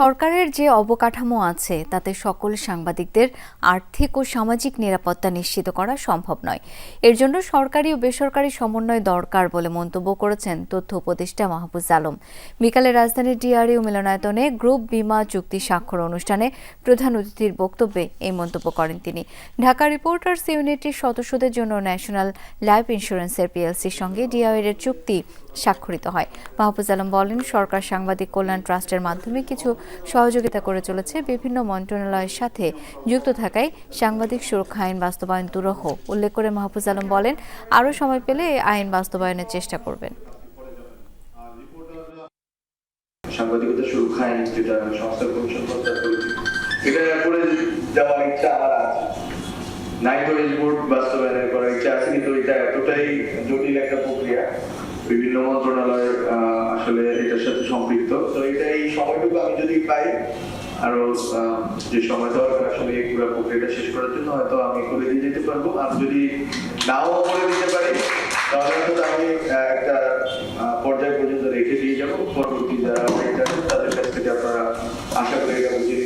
সরকারের যে অবকাঠামো আছে, তাতে সকল সাংবাদিকদের আর্থিক ও সামাজিক নিরাপত্তা নিশ্চিত করা সম্ভব নয়। এর জন্য সরকারি ও বেসরকারি সমন্বয় দরকার বলে মন্তব্য করেছেন তথ্য উপদেষ্টা মাহফুজ আলম। বিকালে রাজধানীর ডিআরইউ মিলনায়তনে গ্রুপ বিমা চুক্তি স্বাক্ষর অনুষ্ঠানে প্রধান অতিথির বক্তব্যে এই মন্তব্য করেন তিনি। ঢাকা রিপোর্টার্স ইউনিটির সদস্যদের জন্য ন্যাশনাল লাইফ ইন্স্যুরেন্সের পিএলসির সঙ্গে ডিআইএর চুক্তি স্বাক্ষরিত হয়। মাহফুজ আলম বলেন, সরকার সাংবাদিক কল্যাণ ট্রাস্টের মাধ্যমে কিছু সহযোগিতা করে চলেছে বিভিন্ন মন্ত্রণালয়ের সাথে। যুক্ত থাকায় সাংবাদিক সুরক্ষা, আইন বাস্তবায়ন দুরহ। উল্লেখ করে মাহফুজ আলম বলেন, আরও সময় পেলে এই আইন বাস্তবায়নের চেষ্টা করবেন। সাংবাদিকতা, সুরক্ষা, আইন যেটা সংস্থার কমিশন যাওয়ার ইচ্ছা আমার আছে। বাস্তবায়নের করার ইচ্ছা আছে, কিন্তু এটা এতটাই জটিল একটা প্রক্রিয়া। বিভিন্ন মন্ত্রণালয় আসলে এটার সাথে সম্পৃক্ত। সময়টুকু আমি যদি পাই, আরও যে সময় দরকার আসলে এই পুরো প্রক্রিয়াটা শেষ করার জন্য হয়তো আমি করে দিয়ে যেতে পারব। আর যদি নাও করে দিতে পারি, তাহলে হয়তো আমি একটা পর্যায় পর্যন্ত রেখে দিয়ে যাব। পরবর্তী যারা তাদের কাছ থেকে আপনারা আশা করি এটা বুঝে